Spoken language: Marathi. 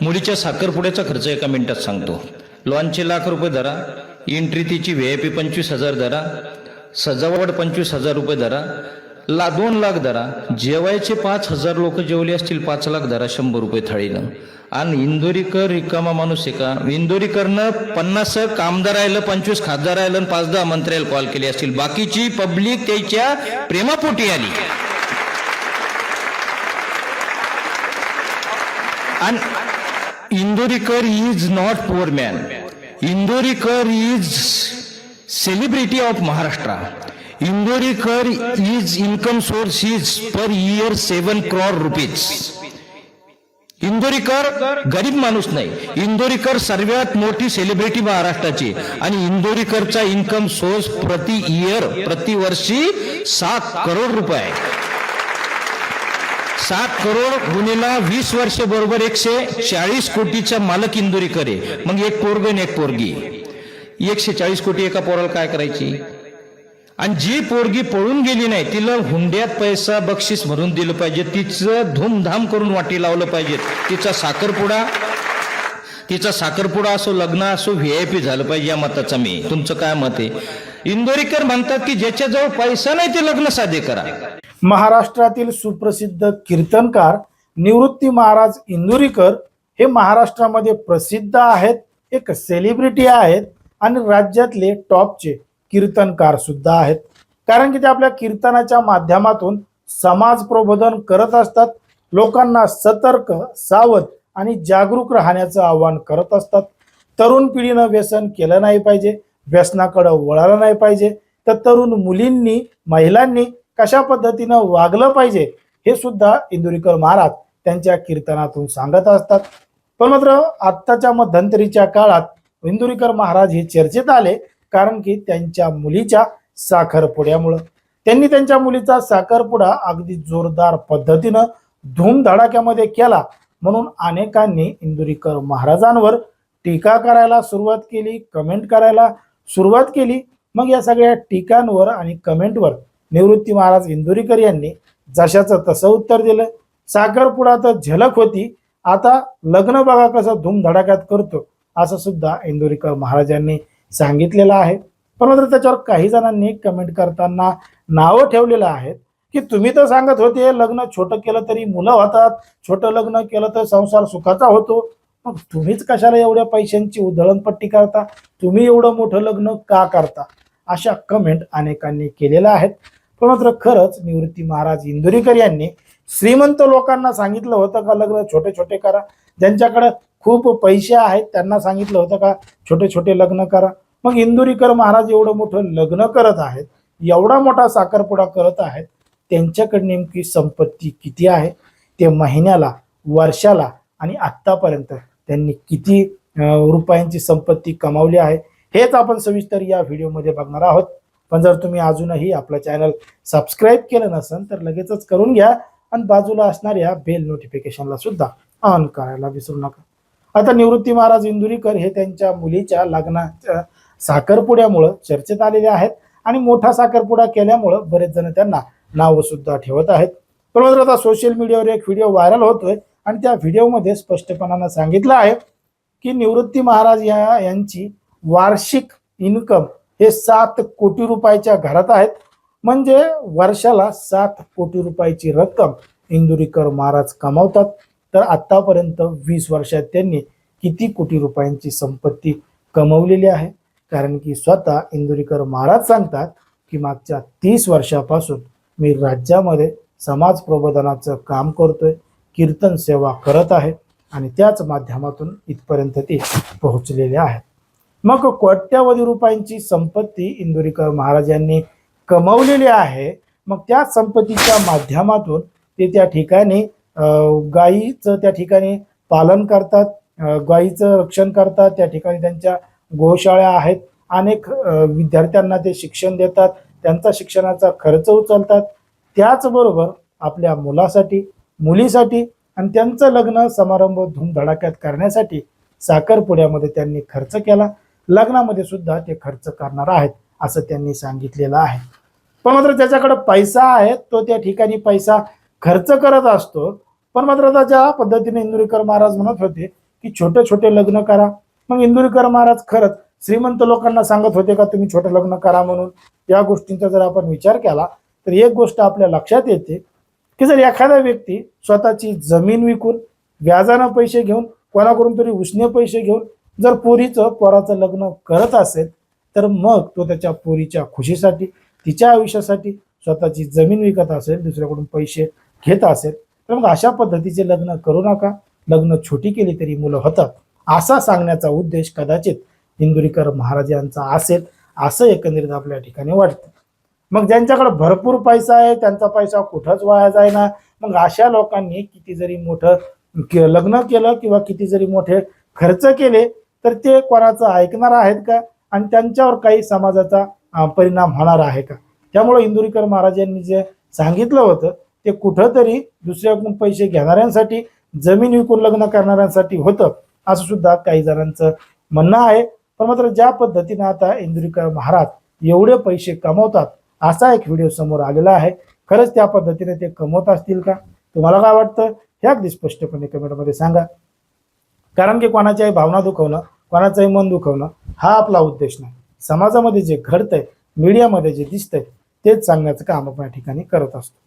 मुलीच्या साखरपुड्याचा खर्च एका मिनिटात सांगतो. लॉनचे लाख रुपये धरा एंट्री तिची व्ही आय पी पंचवीस हजार धरा सजावट पंचवीस हजार रुपये धरा ला दोन लाख धरा जेवायचे पाच हजार लोक जेवले असतील पाच लाख धरा शंभर रुपये थाळीनं. आणि इंदोरीकर रिकामा माणूस आहे का? इंदोरीकरनं पन्नास कामदार राहिलं पंचवीस खासदार आयलं आणि पाच दहा मंत्र्याला कॉल केले असतील. बाकीची पब्लिक त्याच्या प्रेमापोटी आली. आणि Indorikar is not poor man Indorikar is celebrity of Maharashtra Indorikar is income source is per year seven crore rupees Indorikar गरीब माणूस नाही इंदोरीकर सर्वात मोठी सेलिब्रिटी महाराष्ट्राची आणि इंदोरीकरचा इन्कम सोर्स प्रति इयर प्रतिवर्षी सात करोड रुपये आहे सात करोड गुन्हेला वीस वर्ष बरोबर एकशे चाळीस कोटीचा मालक इंदोरीकर आहे. मग एक पोरग आणि एक पोरगी. एकशे चाळीस कोटी एका पोराला काय करायची? आणि जी पोरगी पळून गेली नाही तिला हुंड्यात पैसा बक्षीस भरून दिलं पाहिजे. तिचं धूमधाम करून वाटी लावलं पाहिजे. तिचा साखरपुडा तिचा साखरपुडा असो लग्न असो व्ही आय पी झालं पाहिजे या मताचा मी. तुमचं काय मत आहे? इंदोरीकर म्हणतात की ज्याच्याजवळ पैसा नाही ते लग्न साधे करा. महाराष्ट्रातील सुप्रसिद्ध कीर्तनकार निवृत्ती महाराज इंदुरीकर हे महाराष्ट्रामध्ये प्रसिद्ध आहेत एक सेलिब्रिटी आहेत आणि राज्यातले टॉपचे कीर्तनकार सुद्धा आहेत. कारण की ते आपल्या कीर्तनाच्या माध्यमातून समाज प्रबोधन करत असतात लोकांना सतर्क सावध आणि जागरूक राहण्याचं आवाहन करत असतात. तरुण पिढीनं व्यसन केलं नाही पाहिजे व्यसनाकडं वळालं नाही पाहिजे. तर तरुण मुलींनी महिलांनी कशा पद्धतीनं वागलं पाहिजे हे सुद्धा इंदुरीकर महाराज त्यांच्या कीर्तनातून सांगत असतात. पण मात्र आत्ताच्या मध्यंतरीच्या काळात इंदुरीकर महाराज हे चर्चेत आले कारण की त्यांच्या मुलीच्या साखरपुड्यामुळं. त्यांनी त्यांच्या मुलीचा साखरपुडा अगदी जोरदार पद्धतीनं धूमधडाक्यामध्ये केला म्हणून अनेकांनी इंदुरीकर महाराजांवर टीका करायला सुरुवात केली कमेंट करायला सुरुवात केली. मग या सगळ्या टीकांवर आणि कमेंटवर निवृत्ती महाराज इंदुरीकर यांनी जशाचं तसं उत्तर दिलं. साखरपुडा तर झलक होती. आता लग्न बघा कसं धूमधडाक्यात करतो असं सुद्धा इंदुरीकर महाराजांनी सांगितलेलं आहे. पण मात्र त्याच्यावर काही जणांनी कमेंट करताना नावं ठेवलेलं आहेत. की तुम्ही तर सांगत होते लग्न छोटं केलं तरी मुलं होतात छोटं लग्न केलं तर संसार सुखाचा होतो. मग तुम्हीच कशाला एवढ्या पैशांची उधळणपट्टी करता? तुम्ही एवढं मोठं लग्न का करता? अशा कमेंट अनेकांनी केलेल्या आहेत. पण मात्र खरंच निवृत्ती महाराज इंदुरीकर यांनी श्रीमंत लोकांना सांगितलं होतं का लग्न छोटे छोटे करा. ज्यांच्याकडे खूप पैसे आहेत त्यांना सांगितलं होतं का छोटे छोटे लग्न करा. मग इंदुरीकर महाराज एवढं मोठं लग्न करत आहेत एवढा मोठा साखरपुडा करत आहेत त्यांच्याकडे नेमकी संपत्ती किती आहे ते महिन्याला वर्षाला आणि आत्तापर्यंत त्यांनी किती रुपयांची संपत्ती कमावली आहे हेच आपण सविस्तर या व्हिडिओमध्ये बघणार आहोत. पण जर तुम्ही अजूनही आपलं चॅनल सबस्क्राईब केलं नसेल तर लगेचच करून घ्या आणि बाजूला असणाऱ्या बेल नोटिफिकेशनला सुद्धा ऑन करायला विसरू नका. आता निवृत्ती महाराज इंदुरीकर हे त्यांच्या मुलीच्या लग्नाच्या साखरपुड्यामुळं चर्चेत आलेले आहेत आणि मोठा साखरपुडा केल्यामुळं बरेच जण त्यांना नावं सुद्धा ठेवत आहेत. पण मात्र आता सोशल मीडियावर एक व्हिडिओ व्हायरल होतोय आणि त्या व्हिडिओमध्ये स्पष्टपणानं सांगितलं आहे की निवृत्ती महाराज या यांची वार्षिक इन्कम हे सात कोटी रुपयाच्या घरात आहेत. म्हणजे वर्षाला सात कोटी रुपयाची रक्कम इंदुरीकर महाराज कमावतात. तर आतापर्यंत वीस वर्षात त्यांनी किती कोटी रुपयांची संपत्ती कमवलेली आहे? कारण की स्वतः इंदुरीकर महाराज सांगतात की मागच्या तीस वर्षापासून मी राज्यामध्ये समाज प्रबोधनाचं काम करतोय कीर्तन सेवा करत आहे आणि त्याच माध्यमातून इथपर्यंत ते पोहोचलेले आहेत मग कोट्यावधी रुपयांची संपत्ती इंदुरीकर महाराज यांनी कमवलेली आहे. मग त्या संपत्तीच्या माध्यमातून ते त्या ठिकाणी गाईचं गायीचं त्या ठिकाणी पालन करतात गाईचं गायीचं रक्षण करतात त्या ठिकाणी त्यांच्या गोशाळ्या आहेत. अनेक विद्यार्थ्यांना ते शिक्षण देतात त्यांचा शिक्षणाचा खर्च उचलतात. त्याचबरोबर आपल्या मुलासाठी मुलीसाठी आणि त्यांचं लग्न समारंभ धूमधडाक्यात करण्यासाठी साखरपुड्यामध्ये त्यांनी खर्च केला. लग्नामध्ये सुद्धा ते खर्च करणार आहेत असं त्यांनी सांगितलेलं आहे. पण मात्र ज्याच्याकडे पैसा आहे तो त्या ठिकाणी पैसा खर्च करत असतो. पण मात्र आता ज्या पद्धतीने इंदुरीकर महाराज म्हणत होते की छोटे छोटे लग्न करा. मग इंदुरीकर महाराज खरंच श्रीमंत लोकांना सांगत होते का तुम्ही छोटे लग्न करा म्हणून? या गोष्टींचा जर आपण विचार केला तर एक गोष्ट आपल्या लक्षात येते की जर एखादा व्यक्ती स्वतःची जमीन विकून व्याजानं पैसे घेऊन कोणाकडून तरी उसने पैसे घेऊन जर पोरीचं पोराचं लग्न करत असेल तर मग तो त्याच्या पोरीच्या खुशीसाठी तिच्या आयुष्यासाठी स्वतःची जमीन विकत असेल दुसऱ्याकडून पैसे घेत असेल तर मग अशा पद्धतीचे लग्न करू नका. लग्न छोटी केली तरी मुलं होतात. असा सांगण्याचा उद्देश कदाचित इंदुरीकर महाराज यांचा असेल असं एकंदरीत आपल्या ठिकाणी वाटतं. मग ज्यांच्याकडे भरपूर पैसा आहे त्यांचा पैसा कुठंच वाया जायना मग अशा लोकांनी किती जरी मोठं के- लग्न केलं किंवा किती जरी मोठे खर्च केले तर ते कोणाचं ऐकणार आहेत का? आणि त्यांच्यावर काही समाजाचा परिणाम होणार आहे का? त्यामुळे इंदुरीकर महाराज यांनी जे सांगितलं होतं ते कुठंतरी दुसऱ्याकडून पैसे घेणाऱ्यांसाठी जमीन विकून लग्न करणाऱ्यांसाठी होतं असं सुद्धा काही जणांचं म्हणणं आहे. पण मात्र ज्या पद्धतीनं आता इंदुरीकर महाराज एवढे पैसे कमवतात असा एक व्हिडिओ समोर आलेला आहे. खरंच त्या पद्धतीने ते कमवत असतील का? तुम्हाला काय वाटतं? हे अगदी स्पष्टपणे कमेंटमध्ये सांगा. कारण की कोणाच्याही भावना दुखवणं कोणाचंही मन दुखवणं हा आपला उद्देश नाही. समाजामध्ये जे घडतंय मीडियामध्ये जे दिसतंय तेच सांगण्याचं काम आपण या ठिकाणी करत असतो.